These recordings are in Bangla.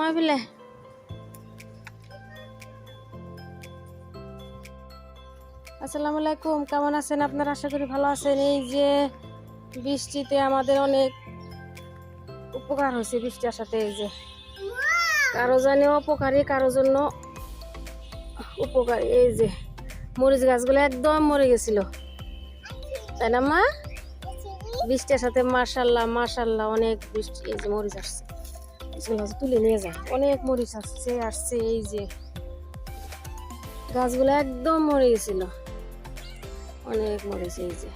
নামা ফেলে আসসালামু আলাইকুম কেমন আছেন আপনারা? আশা করি ভালো আছেন। এই যে বৃষ্টিতে আমাদের অনেক উপকার হয়েছে বৃষ্টি আসাতে এই যে। কারও জানি অপকারী কারও জন্য উপকারী, এই যে। মরিচ গাছগুলো একদম মরে গেছিল। তাই না, মা? বৃষ্টির সাথে মার্শাল্লাহ মার্শাল্লাহ অনেক বৃষ্টি, এই যে মরিচ আসছে। হচ্ছে তুলে নিয়ে যায়। অনেক মরিচ আসছে আসছে এই যে। গাছগুলো একদম মরে গেছিল। অনেক মরিচ এই যে।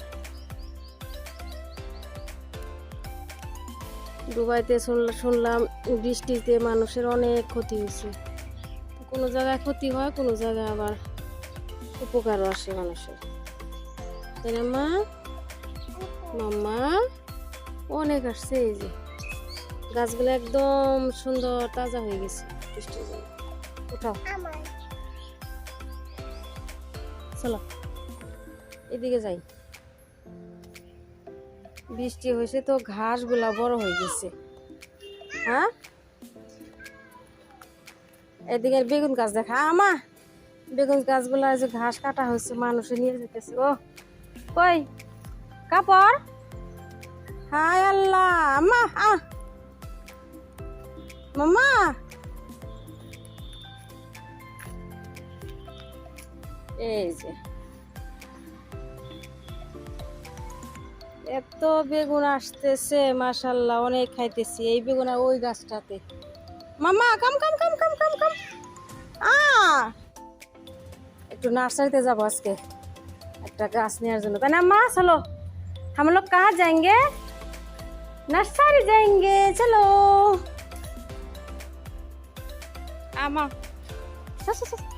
দুবাইতে শুনল- শুনলাম বৃষ্টিতে মানুষের অনেক ক্ষতি হয়েছে। কোনো জায়গায় ক্ষতি হয়, কোনো জায়গায় আবার উপকারও আসে মানুষের। তাই মা? মাম্মা? অনেক আসছে এই যে। গাছগুলো একদম সুন্দর তাজা হয়ে গেছে। বৃষ্টির জন্য উঠাও। চলো। এদিকে যাই। বৃষ্টি হয়েছে তো ঘাসগুলা বড় হয়ে গেছে। হ্যাঁ? এদিকে বেগুন গাছ দেখা। আমা! বেগুন গাছগুলা যে ঘাস কাটা হয়েছে মানুষে নিয়ে যেতেছে। ও কই? কাপড়? হাই আল্লাহ! মাম্মা এই যে এত বেগুন আসতেছে মাশাল্লাহ অনেক খাইতেছি এই বেগুন আর ওই গাছটাতে মামা কাম কাম কাম কাম কাম কাম আ একটু নার্সারিতে যাবো আজকে একটা গাছ নেওয়ার জন্য তাই না মা চলো हम लोग कहाँ जाएंगे नर्सरी जाएंगे चलो прямо. Все, все, все.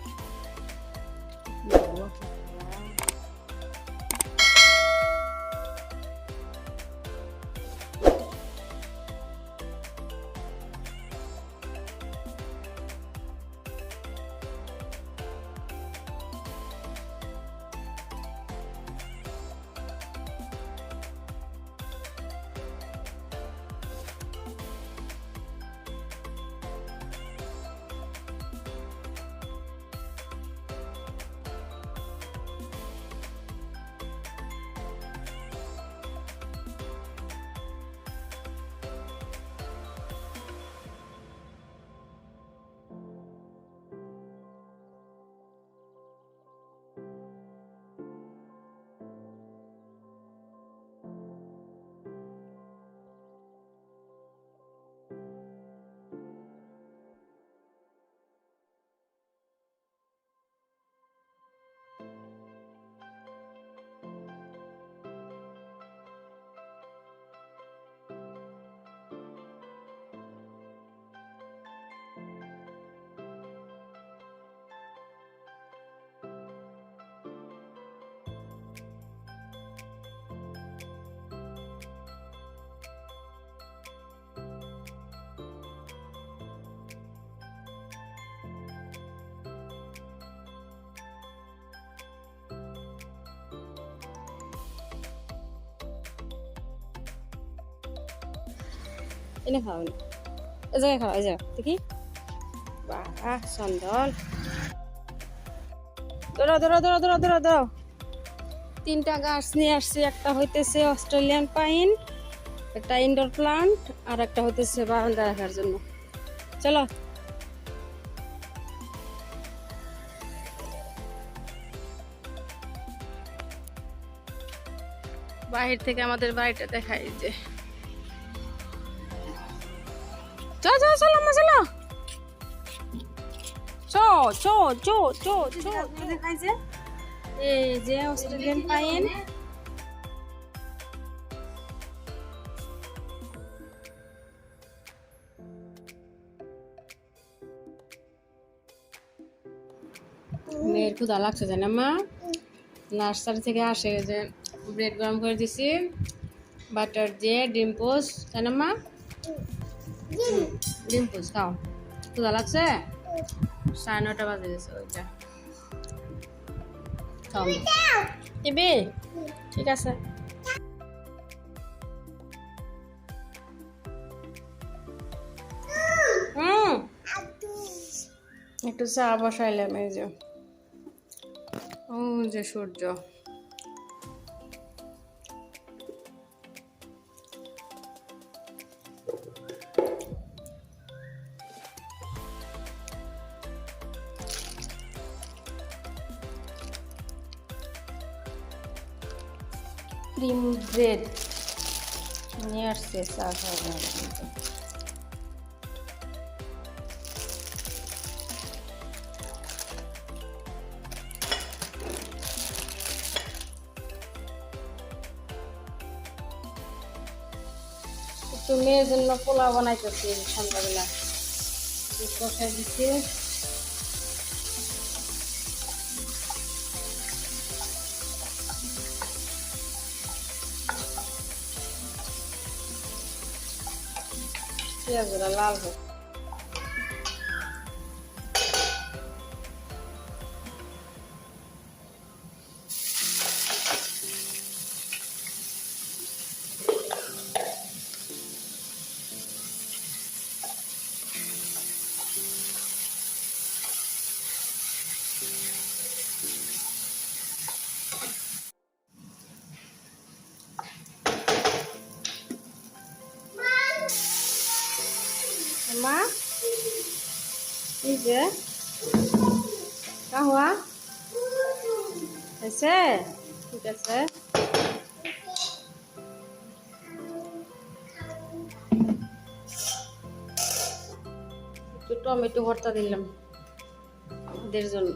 এনে খাও এনে এ জায়গায় খাও জায়গা দেখি। বাহ সুন্দর দৌড়াও দৌড়াও দৌড়াও দৌড়াও দৌড়াও দৌড়াও তিনটা গাছ নিয়ে আসছি, একটা হইতেছে অস্ট্রেলিয়ান পাইন, একটা ইনডোর প্লান্ট, আর একটা হইতেছে বারান্দা রাখার জন্য। চলো। বাহির থেকে আমাদের বাড়িটা দেখাই যে চো চো চো চো দেখাই যে এই যে অস্ট্রেলিয়ান পাইন মেয়ের ক্ষুদা লাগছে জানে মা? নার্সারি থেকে আসে যে ব্রেড গরম করে দিছি বাটার দিয়ে ডিম পোস্ট তাই না মা? ডিম পোস্ট খাও। ক্ষুদা লাগছে? সাড়ে নটা বাজে গেছে ওইটা দিবি? ঠিক আছে। হুম একটু চা বসাইলাম এই যে। ও যে সূর্য ক্রিম ব্রেড। নিয়ে আসছে চা খাওয়ার। একটু মেয়ের জন্য পোলাও বানাইতেছি সন্ধ্যাবেলা। বসাই দিচ্ছি পেঁয়াজগুলো লাল হোক যে? কাহা হয়েছে ঠিক আছে। টমেটো ভর্তা দিলাম ওদের জন্য।